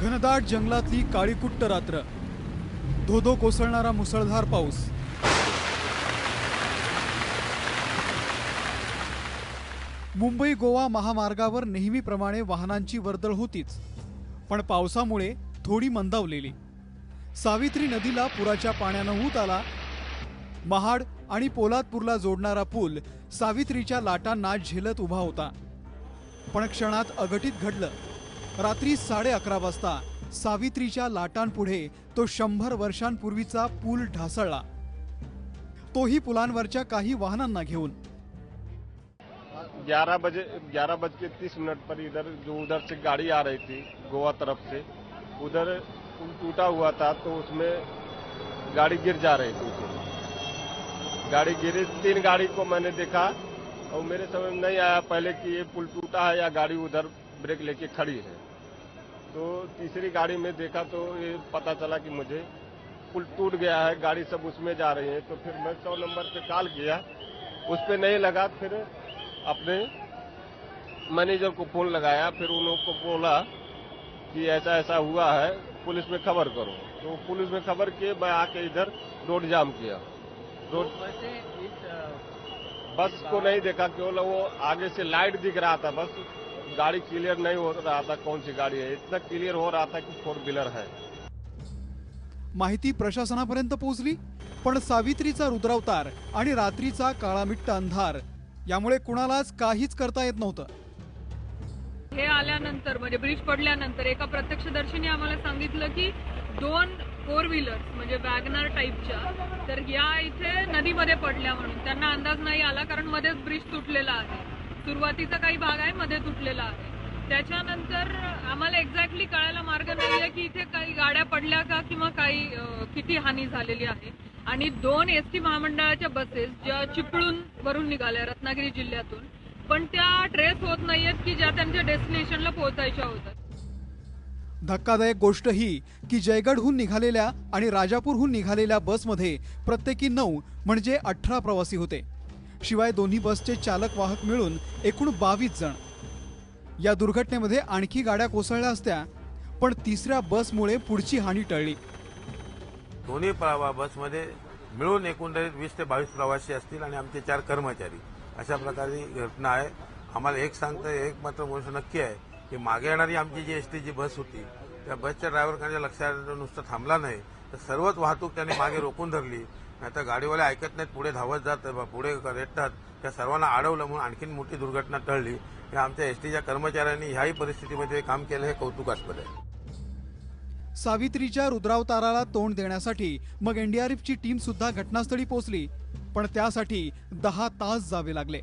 घनदाट जंगलातली काळीकुट्ट रात्र. धोधो कोसळणारा मुसळधार पाऊस. मुंबई गोवा महामार्गावर नेहमीप्रमाणे वाहनांची वर्दळ होतीच. पण पावसामुळे थोडी मंदावलेली. सावित्री नदीला पुराच्या पाण्यानं ऊत आला. महाड आणि पोलादपूरला जोडणारा पूल सावित्रीच्या लाटांना झेलत उभा होता. पण क्षणात अघटित घडलं. रात्री साडे अकरा वाजता सावित्रीच्या लाटांपुढे तो शंभर वर्षांपूर्वीचा पूल ढासळला. तोही पुलांवरच्या काही वाहनांना घेऊन. ग्यारह बजे ग्यारह बज के तीस मिनट पर इधर जो उधर से गाड़ी आ रही थी, गोवा तरफ़ से, उधर पुल टूटा हुआ था तो उसमें गाड़ी गिर जा रही थी। गाड़ी गिरी, तीन गाड़ी को मैंने देखा, और मेरे समझ में नहीं आया पहले कि ये पुल टूटा है या गाड़ी उधर ब्रेक लेके खड़ी है। तो तीसरी गाड़ी में देखा तो ये पता चला कि मुझे पुल टूट गया है गाड़ी सब उसमें जा रही है। तो फिर मैं सौ नंबर पे कॉल किया उस पर नहीं लगा फिर अपने मैनेजर को फ़ोन लगाया फिर उन लोगों को बोला कि ऐसा ऐसा हुआ है पुलिस में खबर करो। तो पुलिस में खबर किए मैं आके इधर रोड जाम किया। रोड वैसे बस को नहीं देखा केवल वो आगे से लाइट दिख रहा था बस गाड़ी क्लियर नहीं हो रहा था कौन सी गाड़ी है? इतना क्लियर हो रहा था कि फोर व्हीलर है। माहिती प्रशासनापर्यंत पोहोचली पण सावित्रीचा रुद्रावतार आणि रात्रीचा काळामिट्ट अंधार यामुळे कुणालाच काहीच करता येत नव्हतं. हे आल्यानंतर म्हणजे ब्रिज पडल्यानंतर एका प्रत्यक्षदर्शीने आम्हाला सांगितलं की दोन फोर व्हीलर्स म्हणजे वॅगनर टाईपच्या तर या इथे नदीमध्ये पडल्या म्हणून. त्यांना अंदाज नाही आला कारण मध्येच ब्रिज तुटलेला आहे. सुरुवातीचा काही भाग आहे मध्ये तुटलेला आहे. त्याच्यानंतर आम्हाला एक्झॅक्टली कळायला मार्ग नाहीये की इथे काही गाड्या पडल्या का किंवा काही किती हानी झालेली आहे. आणि दोन एस टी महामंडळाच्या बसेस ज्या चिपळूण वरून निघाल्या रत्नागिरी जिल्ह्यातून पण त्या ट्रेस होत नाहीयेत की ज्या त्यांच्या डेस्टिनेशनला पोहोचायच्या होत्या. धक्कादायक गोष्ट ही की जयगडहून निघालेल्या आणि राजापूरहून निघालेल्या बसमध्ये प्रत्येकी नऊ म्हणजे अठरा प्रवासी होते. शिवाय दोन्ही बसचे चालक वाहक मिळून एकूण बावीस जण. या दुर्घटनेमध्ये आणखी गाड्या कोसळल्या असत्या पण तिसऱ्या बसमुळे पुढची हानी टळली. दोन्ही प्रवा- बसमध्ये मिळून एकंदरीत वीस ते बावीस प्रवासी असतील आणि आमचे चार कर्मचारी. अशा प्रकारची घटना आहे. आम्हाला एक सांगतं एक मात्र गोष्ट नक्की आहे की मागे येणारी आमची जी एस टीची बस होती त्या बसच्या ड्रायव्हरकडे लक्षात नुसतं थांबला नाही. तर सर्वच वाहतूक त्यांनी मागे रोखून धरली. नाहीतर गाडीवाले ऐकत नाहीत पुढे धावत जात पुढे रेटतात. त्या सर्वांना अडवलं म्हणून आणखीन मोठी दुर्घटना टळली. हे आमच्या एसटीच्या कर्मचाऱ्यांनी ह्याही परिस्थितीमध्ये काम केलं हे कौतुकास्पद आहे. सावित्रीच्या रुद्रावताराला तोंड देण्यासाठी मग एनडीआरएफची टीम सुद्धा घटनास्थळी पोहोचली. पण त्यासाठी दहा तास जावे लागले.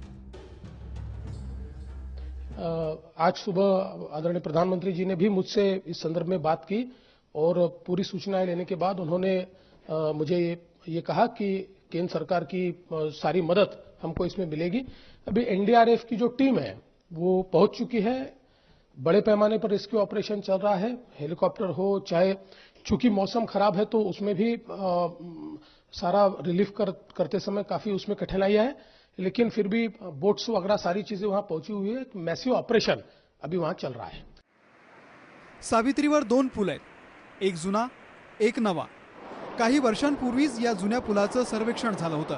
आज सुबह आदरणीय प्रधानमंत्री जी ने भी मुझसे इस संदर्भ में बात की और पूरी सूचनाएं लेने के बाद उन्होंने मुझे ये, ये कहा कि केंद्र सरकार की सारी मदद हमको इसमें मिलेगी। अभी एनडीआरएफ की जो टीम है वो पहुँच चुकी है। बड़े पैमाने पर रेस्क्यू ऑपरेशन चल रहा है। हेलीकॉप्टर हो चाहे चूँकि मौसम खराब है तो उसमें भी अ, सारा रिलीफ कर, करते समय काफ़ी उसमें कठिनाइयाँ है। लेकिन फिर भी बोट्स वगैरह सारी चीज़ें वहाँ पहुँची हुई है। मैसिव ऑपरेशन अभी वहाँ चल रहा है। सावित्रीवर दोन पूल आहेत. एक जुना एक नवा. काही वर्षांपूर्वीच या जुन्या पुलाचं सर्वेक्षण झालं होतं.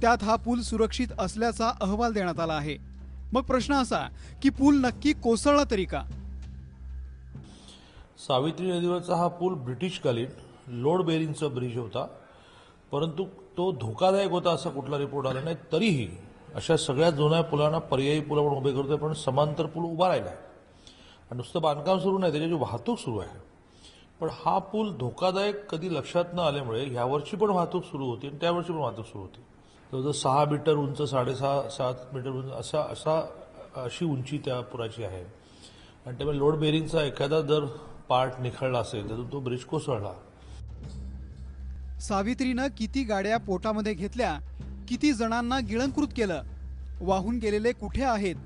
त्यात हा पूल सुरक्षित असल्याचा अहवाल देण्यात आला आहे. मग प्रश्न असा की पूल नक्की कोसळला तरी का? सावित्री नदीवरचा हा पूल ब्रिटिशकालीन लोड बेरिंगचा ब्रिज होता. परंतु तो धोकादायक होता असा कुठला रिपोर्ट आला नाही. तरीही अशा सगळ्या जुन्या पुलांना पर्यायी पूल आपण उभे करतोय पण समांतर पूल उभा राहिला आहे आणि नुसतं बांधकाम सुरू नाही त्याची वाहतूक सुरू आहे पण हा पूल धोकादायक कधी लक्षात न आल्यामुळे ह्यावर्षी पण वाहतूक सुरू होती आणि त्यावर्षी पण वाहतूक सुरू होती. जवळजवळ सहा मीटर उंच साडेसहा सात मीटर उंच असा असा अशी उंची त्या पुराची आहे. आणि त्यामुळे लोड बेरिंगचा एखादा जर पार्ट निखळला असेल तर तो ब्रिज कोसळला. सावित्रीनं किती गाड्या पोटामध्ये घेतल्या किती जणांना गिळंकृत केलं वाहून गेलेले कुठे आहेत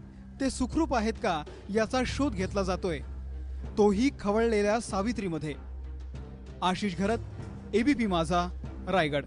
ते सुखरूप आहेत का याचा शोध घेतला जातोय. तोही खवळलेल्या सावित्रीमध्ये. आशिष घरत एबीपी माझा रायगड.